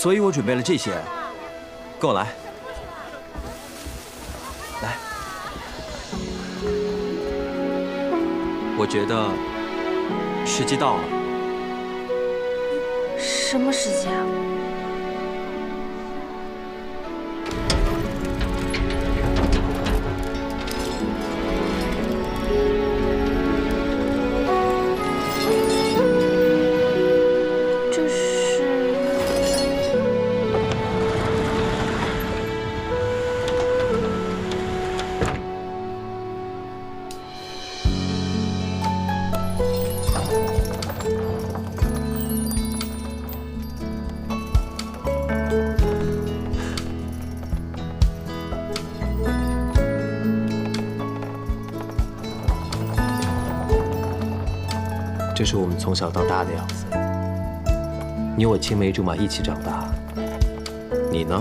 所以我准备了这些，跟我来。来，我觉得时机到了。什么时机啊？这是我们从小到大的样子。你我青梅竹马一起长大，你呢，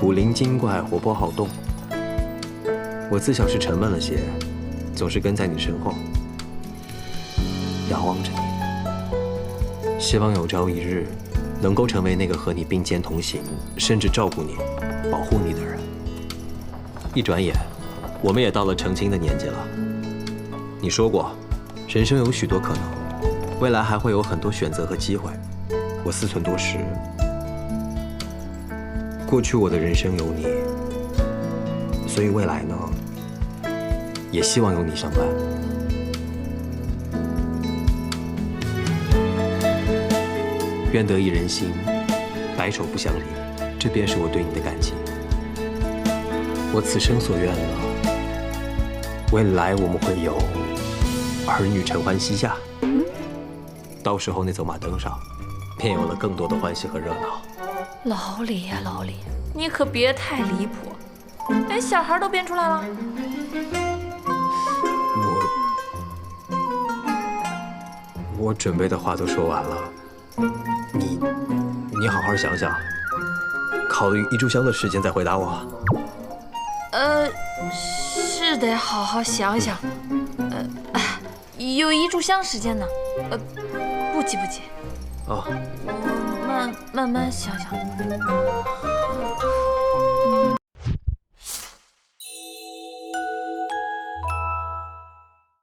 古灵精怪，活泼好动。我自小是沉闷了些，总是跟在你身后，仰望着你，希望有朝一日能够成为那个和你并肩同行，甚至照顾你、保护你的人。一转眼，我们也到了成亲的年纪了。你说过，人生有许多可能，未来还会有很多选择和机会。我思忖多时，过去我的人生有你，所以未来呢，也希望有你相伴。愿得一人心，白首不相离，这便是我对你的感情。我此生所愿了，未来我们会有儿女承欢膝下，到时候那走马灯上，便有了更多的欢喜和热闹。老李呀，老李，你可别太离谱，连小孩都编出来了。我我准备的话都说完了，你你好好想想，考虑一炷香的时间再回答我。呃，是得好好想想。呃，哎有一炷香时间呢。呃，不急不急，哦，我慢慢慢想想。